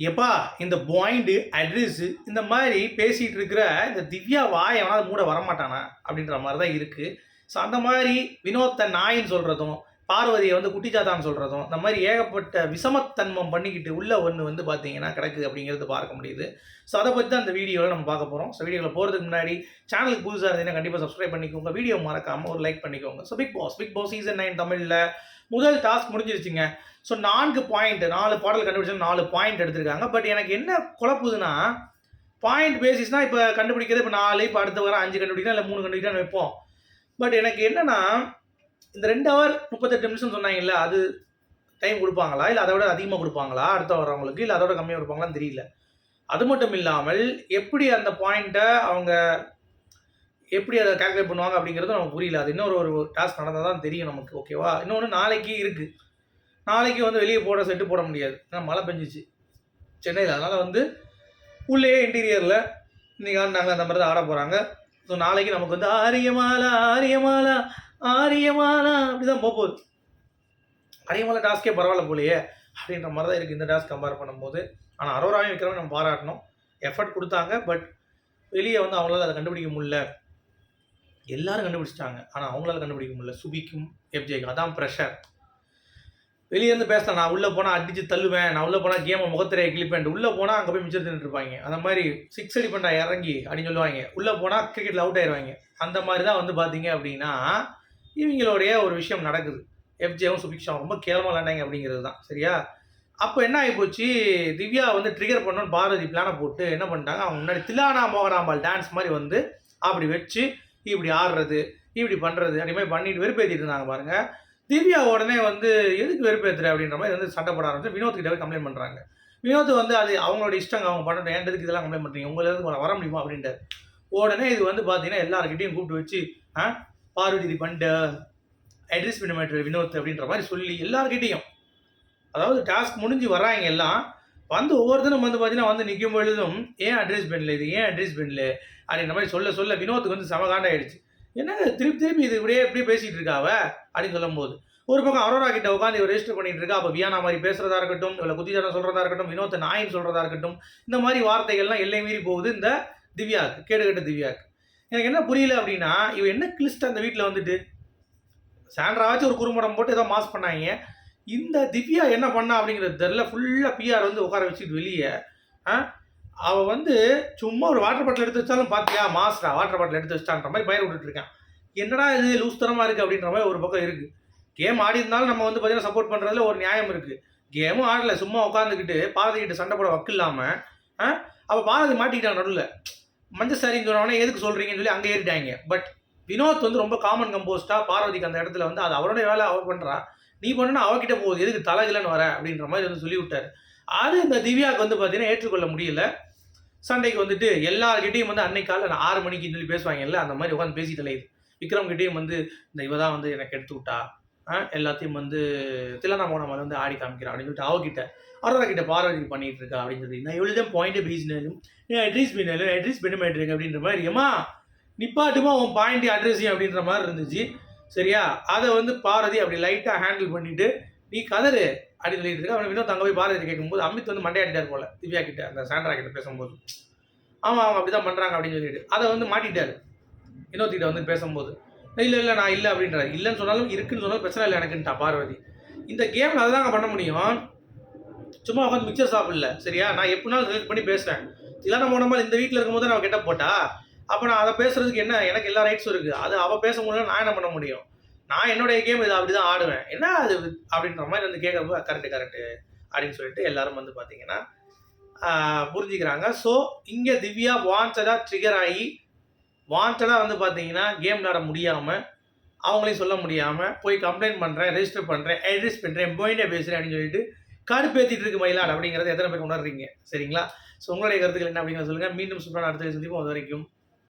எப்பா இந்த point address இந்த மாதிரி பேசிகிட்டு இருக்கிற இந்த திவ்யா வாய் எவனாவது மூட வரமாட்டானா அப்படின்ற மாதிரி தான் இருக்குது ஸோ அந்த மாதிரி வினோத்த நாயின்னு சொல்கிறதும் பார்வதியை வந்து குட்டிச்சாத்தான்னு சொல்கிறதும் இந்த மாதிரி ஏகப்பட்ட விஷமத்தன்மம் பண்ணிக்கிட்டு உள்ள ஒன்று வந்து பார்த்தீங்கன்னா கிடக்குது அப்படிங்கிறது பார்க்க முடியுது. ஸோ அதை பற்றி தான் அந்த வீடியோவில் நம்ம பார்க்க போகிறோம் ஸோ வீடியோவில் போகிறதுக்கு முன்னாடி சேனலுக்கு புதுசாக இருந்தீங்கன்னா கண்டிப்பாக சப்ஸ்கிரைப் பண்ணிக்கோங்க. வீடியோ மறக்காமல் ஒரு லைக் பண்ணிக்கோங்க. So Bigg Boss Bigg Boss season nine தமிழில் முதல் டாஸ்க் முடிஞ்சிருச்சுங்க. ஸோ நான்கு பாயிண்ட் நாலு பாடல் கண்டுபிடிச்சா நாலு பாயிண்ட் எடுத்திருக்காங்க. பட் எனக்கு என்ன குழப்புதுன்னா பாயிண்ட் பேசிஸ்னால் இப்போ கண்டுபிடிக்கிறது இப்போ நாலு இப்போ அடுத்த வாரம் அஞ்சு கண்டுபிடிக்கலாம் இல்லை மூணு கண்டுபிடிக்கலாம் வைப்போம். பட் எனக்கு என்னென்னா இந்த ரெண்டு ஹவர் முப்பத்தெட்டு நிமிஷம் சொன்னாங்கல்ல அது டைம் கொடுப்பாங்களா? இல்லை அதை விட அதிகமாக கொடுப்பாங்களா? அடுத்த வரவங்களுக்கு? இல்லை அதோட கம்மியாக கொடுப்பாங்களான்னு தெரியல. அது மட்டும் இல்லாமல் எப்படி அந்த பாயிண்ட்டை அவங்க எப்படி அதை கால்குலேட் பண்ணுவாங்க அப்படிங்கிறது நமக்கு புரியல. அது இன்னொரு ஒரு டாஸ்க் நடந்தால் தான் தெரியும் நமக்கு ஓகேவா இன்னொன்று நாளைக்கு இருக்குது நாளைக்கு வந்து வெளியே போட செட்டு போட முடியாது. ஏன்னா மழை பெஞ்சிச்சு. சென்னையில். அதனால் வந்து உள்ளே இன்டீரியரில் இன்றைக்கி நாங்கள் அந்த மாதிரி தான் ஆட போகிறாங்க ஸோ நாளைக்கு நமக்கு வந்து ஆரியமாலா ஆரியமாலா ஆரியமாலா அப்படி தான் போகுது. ஆரியமாலா டாஸ்க்கே பரவாயில்ல போலையே. அப்படின்ற மாதிரி தான் இருக்குது இந்த டாஸ்க் கம்பேர் பண்ணும்போது. ஆனால் அரோராவையும் விக்ரமே நம்ம பாராட்டணும். எஃபர்ட் கொடுத்தாங்க பட் வெளியே வந்து அவங்களால அதை கண்டுபிடிக்க முடியல. எல்லாரும் கண்டுபிடிச்சிட்டாங்க. ஆனால் அவங்களால கண்டுபிடிக்க முடியல. சுபிக்கும் எஃப்ஜேக்கும் அதான் ப்ரெஷர் வெளியேருந்து பேசலாம் நான் உள்ளே போனால் அடிச்சு தள்ளுவேன். நான் உள்ளே போனால் கேமை முகத்திரையை கிளிப்பேன் உள்ளே போனால் அங்கே போய் மிச்சம் தின்னுட்டு இருப்பாங்க. அந்த மாதிரி சிக்ஸ் அடி பண்ணா இறங்கி அப்படின்னு சொல்லுவாங்க. உள்ளே போனால் கிரிக்கெட்டில் அவுட் ஆயிடுவாங்க அந்த மாதிரி தான் வந்து பார்த்தீங்க அப்படின்னா இவங்களுடைய ஒரு விஷயம் நடக்குது. எஃப்ஜேவும் சுபிக்ஷாவும் ரொம்ப கேவலமாக விளாண்டாங்க அப்படிங்கிறது தான். சரியா? அப்போ என்ன ஆகிப்போச்சு திவ்யா வந்து ட்ரிகர் பண்ணணும்னு பாரதி பிளானை போட்டு என்ன பண்ணிட்டாங்க? அவங்க முன்னாடி தில்லானா மோகனாம்பால் டான்ஸ் மாதிரி வந்து அப்படி வச்சு இப்படி ஆடுறது இப்படி பண்ணுறது அதே மாதிரி பண்ணிட்டு வெறுப்பேற்றிட்டு இருந்தாங்க பாருங்கள் திவ்யா உடனே வந்து எதுக்கு வெறுப்பேற்றுற அப்படின்ற மாதிரி வந்து சண்டை போட ஆரம்பிச்சு வினோத் போய் கம்ப்ளைண்ட் பண்ணுறாங்க வினோத் வந்து அது அவங்களோட இஷ்டங்க அவங்க பண்ணட்டும் ஏன் எதுக்கு இதெல்லாம் கம்ப்ளைண்ட் பண்ணுறீங்க உங்களுக்கு வர வர முடியுமா? அப்படின்ட்டு உடனே இது வந்து பார்த்தீங்கன்னா எல்லாருக்கிட்டையும் கூப்பிட்டு வச்சு ஆ பார்வதி இது பண்ணிட்டு அட்ரஸ் பண்ண மாட்டேன் வினோத் அப்படின்ற மாதிரி சொல்லி எல்லாருக்கிட்டேயும் அதாவது டாஸ்க் முடிஞ்சு வராங்க எல்லாம் வந்து ஒவ்வொருத்தரும் வந்து பார்த்தீங்கன்னா வந்து நிற்கும் பொழுதும் ஏன் அட்ரஸ் பண்ணல இது? ஏன் அட்ரஸ் பண்ணல அப்படின்ற மாதிரி சொல்ல சொல்ல வினோத்துக்கு வந்து சமகாண்டாயிடுச்சு. என்னங்க திருப்பி திருப்பி இது இப்படியே இப்படியே பேசிகிட்டு இருக்காவ அப்படின்னு சொல்லும்போது ஒரு பக்கம் அரோரா கிட்ட உட்காந்து இவர் ரெஜிஸ்டர் பண்ணிட்டு இருக்கா அப்போ வியானா மாதிரி பேசுறதா இருக்கட்டும் இல்லை குத்திச்சாரம் சொல்றதா இருக்கட்டும் வினோத்த நாயின் சொல்றதா இருக்கட்டும் இந்த மாதிரி வார்த்தைகள்லாம் எல்லை மீறி போகுது இந்த திவ்யாவுக்கு கேடுகட்ட திவ்யாக்கு. எனக்கு என்ன புரியல அப்படின்னா இவ என்ன கிளிஸ்ட் அந்த வீட்டில் வந்துட்டு? சாண்ட்ராவாச்சும் ஒரு குறும்படம் போட்டு ஏதோ மாஸ் பண்ணாங்க. இந்த திவ்யா என்ன பண்ணா அப்படிங்கிறது தெரில ஃபுல்லாக பிஆர் வந்து உட்கார வச்சுட்டு வெளியே. ஆ? அவள் வந்து சும்மா ஒரு வாட்டர் பாட்டில் எடுத்து வச்சாலும் பார்த்தியா மாஸ்டா வாட்டர் பாட்டில் எடுத்து வச்சிட்டான்ற மாதிரி பயிர் விட்டுட்டு இருக்கான். என்னடா இது லூஸ் தரமாக இருக்குது அப்படின்ற மாதிரி ஒரு பக்கம் இருக்குது கேம் ஆடி இருந்தாலும் நம்ம வந்து பார்த்தீங்கன்னா சப்போர்ட் பண்ணுறதுல ஒரு நியாயம் இருக்குது கேமும் ஆடலை சும்மா உட்காந்துக்கிட்டு பாரதிக்கிட்ட சண்டை போட வக்கு இல்லாமல் ஆ? அப்போ பாரதி மாட்டிக்கிட்டான் நடுவில். மஞ்சள் சாரின்னு சொன்னவொடனே எதுக்கு சொல்கிறீங்கன்னு சொல்லி அங்கே ஏறிட்டாங்க. பட் வினோத் வந்து ரொம்ப காமன் கம்போஸ்டாக பார்வதிக்கு அந்த இடத்துல வந்து அது அவரோட வேலை அவர் பண்ணுறா நீ பண்ணுனா அவகிட்ட போகுது எதுக்கு தலைகிலன்னு வர அப்படின்ற மாதிரி வந்து சொல்லி விட்டார் அது இந்த திவ்யாவுக்கு வந்து பார்த்தீங்கன்னா ஏற்றுக்கொள்ள முடியல. சண்டைக்கு வந்துட்டு எல்லார்கிட்டையும் வந்து அன்னைக்கு காலைல நான் ஆறு மணிக்கு சொல்லி பேசுவாங்கல்ல அந்த மாதிரி உட்காந்து பேசி தலையுது விக்ரம் கிட்டேயும் வந்து இந்த இவ தான் வந்து எனக்கு எடுத்து விட்டா. ஆ, எல்லாத்தையும் வந்து தில்லனா மாதிரி வந்து ஆடி காமிக்கிறான் அப்படின்னு சொல்லிட்டு அவகிட்ட அரோரா கிட்ட பார்வதி பண்ணிட்டு இருக்கா அப்படின்னு சொல்லி நான் எவ்வளோ தான் பாயிண்ட் பேசினாலும் அட்ரஸ் பண்ணாலும் அட்ரஸ் பண்ண மாட்டேங்க அப்படின்ற மாதிரி ஏமா நிப்பாட்டுமா உன் பாயிண்ட் அட்ரஸையும்? அப்படின்ற மாதிரி இருந்துச்சு. சரியா? அதை வந்து பாரதி அப்படி லைட்டாக ஹேண்டில் பண்ணிட்டு நீ கதறு அப்படின்னு சொல்லிட்டு இருக்கா. அவன் வினோத் அங்கே போய் பாரதி கேட்கும்போது அமித் வந்து மண்டையாடிட்டார் போல திவ்யா கிட்ட அந்த சாண்ட்ரா கிட்ட பேசும்போது. ஆமாம் அவங்க அப்படி தான் பண்ணுறாங்க அப்படின்னு சொல்லிட்டு. அதை வந்து மாட்டிட்டார். வினோத் கிட்ட வந்து பேசும்போது இல்லை இல்லை நான் இல்லை அப்படின்றாரு. இல்லைன்னு சொன்னாலும் இருக்குன்னு சொன்னாலும் பிரச்சனை இல்லை எனக்குன்ட்டா பார்வதி. இந்த கேமில் அதை தாங்க பண்ண முடியும். சும்மா உட்காந்து மிக்சர் சாப்பிடல சரியா? நான் எப்படினாலும் செலக்ட் பண்ணி பேசுகிறேன் இல்லைன்னா போனமா இந்த வீட்டில் இருக்கும்போது நான் கெட்ட போட்டா அப்போ நான் அதை பேசுறதுக்கு என்ன? எனக்கு எல்லா ரைட்ஸும் இருக்குது அது அவள் பேச முடியல நான் என்ன பண்ண முடியும்? நான் என்னுடைய கேம் இதை அப்படி தான் ஆடுவேன். என்ன அது அப்படின்ற மாதிரி வந்து கேட்குறப்ப கரெக்டு கரெக்டு அப்படின்னு சொல்லிட்டு எல்லாரும் வந்து பார்த்தீங்கன்னா புரிஞ்சுக்கிறாங்க. ஸோ இங்கே திவ்யா வாண்டடாக ட்ரிகர் ஆகி வாண்டடாக வந்து பார்த்தீங்கன்னா கேம் விளாட முடியாமல் அவங்களையும் சொல்ல முடியாமல் போய் கம்ப்ளைண்ட் பண்ணுறேன் ரெஜிஸ்டர் பண்ணுறேன் அட்ரஸ் பண்ணுறேன் போயிட்டே பேசுகிறேன் அப்படின்னு சொல்லிட்டு கடுப்பேற்றிட்டு இருக்கு மயிலாடு அப்படிங்கிறது எத்தனை பேர் உணர்றீங்க? சரிங்களா? ஸோ உங்களுடைய கருத்துக்கள் என்ன அப்படிங்கிறத சொல்லுங்கள் மீண்டும் சூப்பரான அடுத்த சந்திப்போம். அது வரைக்கும்